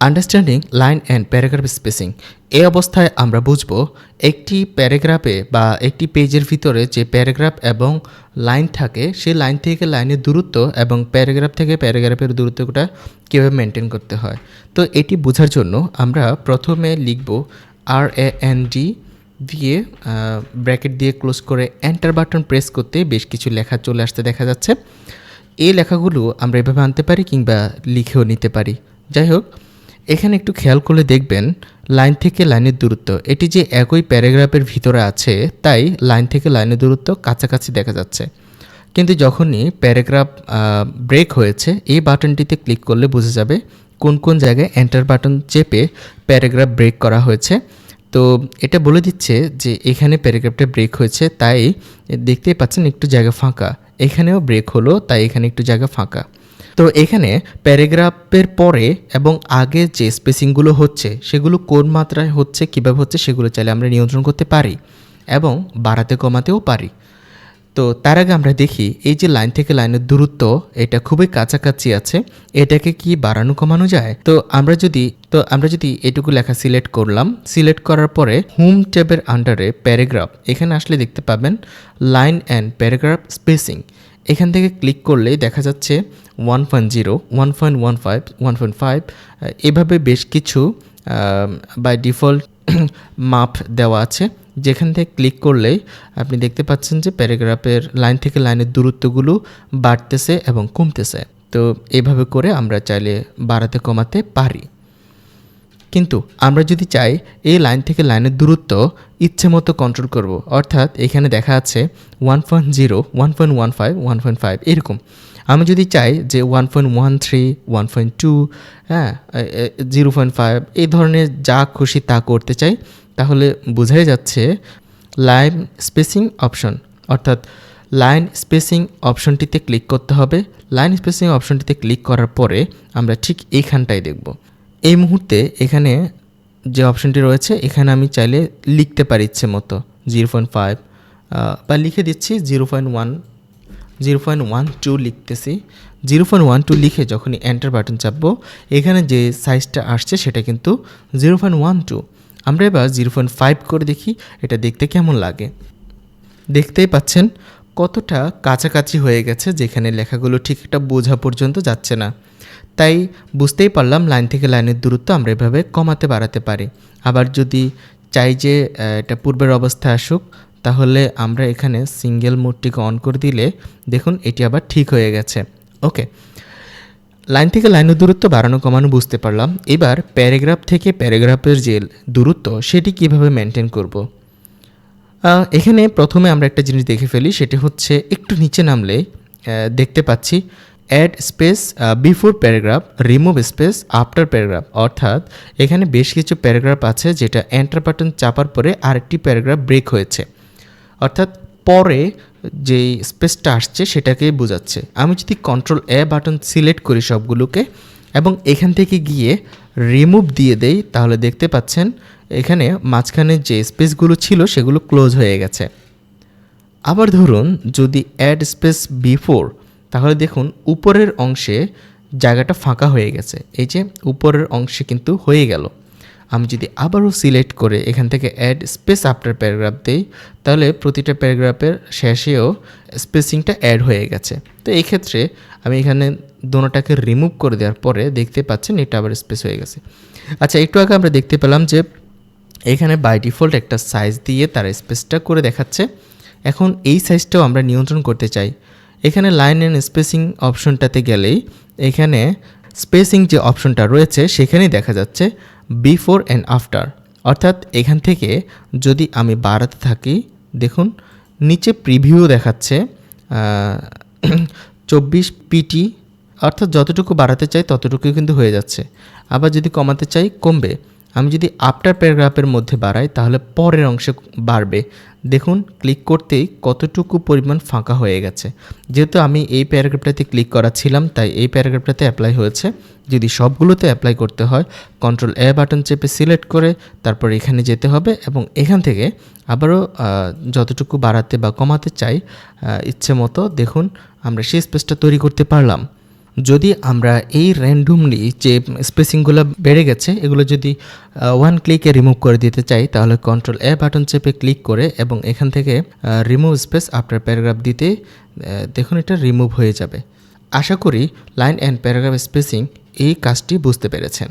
Understanding line and paragraph spacing এই অবস্থায় আমরা বুঝব একটি প্যারাগ্রাফে বা একটি পেজের ভিতরে যে প্যারাগ্রাফ এবং লাইন থাকে, সেই লাইন থেকে লাইনের দূরত্ব এবং প্যারাগ্রাফ থেকে প্যারাগ্রাফের দূরত্বটা কীভাবে মেনটেন করতে হয়। তো এটি বোঝার জন্য আমরা প্রথমে লিখব আর এ এন ডি দিয়ে ব্র্যাকেট দিয়ে ক্লোজ করে এন্টার বাটন প্রেস করতে বেশ কিছু লেখা চলে আসতে দেখা যাচ্ছে। এই লেখাগুলো আমরা এভাবে আনতে পারি কিংবা লিখেও নিতে পারি। যাই হোক এখানে একটু খেয়াল করলে দেখবেন লাইন থেকে লাইনের দূরত্ব। এটি যে একই প্যারাগ্রাফের ভিতরে আছে, তাই লাইন থেকে লাইনের দূরত্ব কাছাকাছি দেখা যাচ্ছে। কিন্তু যখনই প্যারাগ্রাফ ব্রেক হয়েছে, এই বাটনটিতে ক্লিক করলে বোঝা যাবে কোন কোন জায়গায় এন্টার বাটন চেপে প্যারাগ্রাফ ব্রেক করা হয়েছে। তো এটা বলে দিচ্ছে যে এখানে প্যারাগ্রাফটা ব্রেক হয়েছে, তাই দেখতেই পাচ্ছেন একটু জায়গা ফাঁকা। এখানেও ব্রেক হলো, তাই এখানে একটু জায়গা ফাঁকা। তো এখানে প্যারাগ্রাফের পরে এবং আগে যে স্পেসিংগুলো হচ্ছে, সেগুলো কোন মাত্রায় হচ্ছে, কীভাবে হচ্ছে, সেগুলো চাইলে আমরা নিয়ন্ত্রণ করতে পারি এবং বাড়াতে কমাতেও পারি। তো তার আগে আমরা দেখি, এই যে লাইন থেকে লাইনের দূরত্ব, এটা খুবই কাছাকাছি আছে, এটাকে কি বাড়ানো কমানো যায়? তো আমরা যদি, তো আমরা যদি এটুকু লেখা সিলেক্ট করলাম, সিলেক্ট করার পরে হোম ট্যাবের আন্ডারে প্যারাগ্রাফ, এখানে আসলে দেখতে পাবেন লাইন অ্যান্ড প্যারাগ্রাফ স্পেসিং। এখান থেকে ক্লিক করলেই দেখা যাচ্ছে one point zero one point one five one point five এভাবে বেশ কিছু বাই ডিফল্ট মাপ দেওয়া আছে। যেখান থেকে ক্লিক করলেই আপনি দেখতে পাচ্ছেন যে প্যারাগ্রাফের লাইন থেকে লাইনের দূরত্বগুলো বাড়তেছে এবং কমতেছে। তো এভাবে করে আমরা চাইলে বাড়াতে কমাতে পারি। কিন্তু আমরা যদি চাই এই লাইন থেকে লাইনের দূরত্ব ইচ্ছে মতো কন্ট্রোল করব, অর্থাৎ এখানে দেখা আছে one point zero one point one five one point five এরকম। আমি যদি চাই যে one point one three one point two হ্যাঁ জিরো পয়েন্ট ফাইভ এই ধরনের যা খুশি তা করতে চাই, তাহলে বোঝাই যাচ্ছে লাইন স্পেসিং অপশন অর্থাৎ লাইন স্পেসিং অপশনটিতে ক্লিক করতে হবে। লাইন স্পেসিং অপশনটিতে ক্লিক করার পরে আমরা ঠিক এইখানটাই দেখব। এই মুহূর্তে এখানে যে অপশনটি রয়েছে, এখানে আমি চাইলে লিখতে পারি ইচ্ছে মতো। জিরো পয়েন্ট ফাইভ বা লিখে দিচ্ছি zero point one, zero point one two লিখতেছি। জিরো পয়েন্ট ওয়ান টু লিখে যখনই এন্টার বাটন চাপবো, এখানে যে সাইজটা আসছে সেটা কিন্তু জিরো পয়েন্ট ওয়ান টু। আমরা এবার জিরো পয়েন্ট ফাইভ করে দেখি, এটা দেখতে কেমন লাগে। দেখতেই পাচ্ছেন কতটা কাছাকাছি হয়ে গেছে, যেখানে লেখাগুলো ঠিক একটা বোঝা পর্যন্ত যাচ্ছে না। তাই বুঝতেই পারলাম লাইন থেকে লাইনের দূরত্ব আমরা এভাবে কমাতে বাড়াতে পারি। আবার যদি চাই যে এটা পূর্বের অবস্থায় আসুক, তাহলে আমরা এখানে সিঙ্গেল মোডটিকে অন করে দিলে দেখুন এটি আবার ঠিক হয়ে গেছে। ওকে। লাইন থেকে লাইনের দূরত্ব বাড়ানো কমানো বুঝতে পারলাম। এবার প্যারাগ্রাফ থেকে প্যারাগ্রাফের যে দূরত্ব, সেটি কীভাবে মেনটেন করব। এখানে প্রথমে আমরা একটা জিনিস দেখে ফেলি, সেটি হচ্ছে একটু নিচে নামলে দেখতে পাচ্ছি add space before paragraph remove space after paragraph অর্থাৎ, এখানে বেশ কিছু প্যারাগ্রাফ আছে যেটা এন্টার বাটন চাপার পরে আরেকটি প্যারাগ্রাফ ব্রেক হয়েছে। অর্থাৎ, পরে যে স্পেসটা আসছে সেটাকেই বোঝাচ্ছে। আমি যদি কন্ট্রোল এ বাটন সিলেক্ট করি সবগুলোকে, এবং এখান থেকে গিয়ে রিমুভ দিয়ে দেই, তাহলে দেখতে পাচ্ছেন, এখানে মাঝখানে যে স্পেসগুলো ছিল সেগুলো ক্লোজ হয়ে গেছে। আবার ধরুন, যদি অ্যাড স্পেস বিফোর তাহলে দেখুন, উপরের অংশে জায়গাটা ফাঁকা হয়ে গেছে। এই যে উপরের অংশে কিন্তু হয়ে গেল। আমি যদি আবারও সিলেক্ট করে এখান থেকে অ্যাড স্পেস আফটার প্যারাগ্রাফ দিই, তাহলে প্রতিটা প্যারাগ্রাফের শেষেও স্পেসিংটা অ্যাড হয়ে গেছে। তো এই ক্ষেত্রে আমি এখানে দোনোটাকে রিমুভ করে দেওয়ার পরে দেখতে পাচ্ছেন এটা আবার স্পেস হয়ে গেছে। আচ্ছা একটু আগে আমরা দেখতে পেলাম যে এখানে বাই ডিফল্ট একটা সাইজ দিয়ে তারা স্পেসটা করে দেখাচ্ছে। এখন এই সাইজটাও আমরা নিয়ন্ত্রণ করতে চাই। এখানে লাইন অ্যান্ড স্পেসিং অপশনটাতে গেলেই এখানে স্পেসিং যে অপশনটা রয়েছে সেখানেই দেখা যাচ্ছে বিফোর অ্যান্ড আফটার অর্থাৎ এখান থেকে যদি আমি বাড়াতে থাকি, দেখুন, নিচে প্রিভিউ দেখাচ্ছে চব্বিশ পিটি অর্থাৎ যতটুকু বাড়াতে চাই ততটুকুই কিন্তু হয়ে যাচ্ছে। আবার যদি কমাতে চাই, কমবে। আমি যদি আফটার প্যারাগ্রাফের মধ্যে বাড়াই, তাহলে পরের অংশে বাড়বে। দেখুন ক্লিক করতেই কতটুকু পরিমাণ ফাঁকা হয়ে গেছে। যেহেতু আমি এই প্যারাগ্রাফটাতে ক্লিক করা ছিলাম, তাই এই প্যারাগ্রাফটাতে অ্যাপ্লাই হয়েছে। যদি সবগুলোতে অ্যাপ্লাই করতে হয় কন্ট্রোল এ বাটন চেপে সিলেক্ট করে, তারপর এখানে যেতে হবে এবং এখান থেকে আবারও যতটুকু বাড়াতে বা কমাতে চাই ইচ্ছে মতো দেখুন, আমরা সেই স্পেসটা তৈরি করতে পারলাম। যদি আমরা এই র্যান্ডমলি যে স্পেসিংগুলো বেড়ে গেছে, এগুলো যদি ওয়ান ক্লিকে রিমুভ করে দিতে চাই, তাহলে কন্ট্রোল এ বাটন চেপে ক্লিক করে এবং এখান থেকে রিমুভ স্পেস আফটার প্যারাগ্রাফ দিতে দেখুন এটা রিমুভ হয়ে যাবে। আশা করি লাইন অ্যান্ড প্যারাগ্রাফ স্পেসিং এই কাজটি বুঝতে পেরেছেন।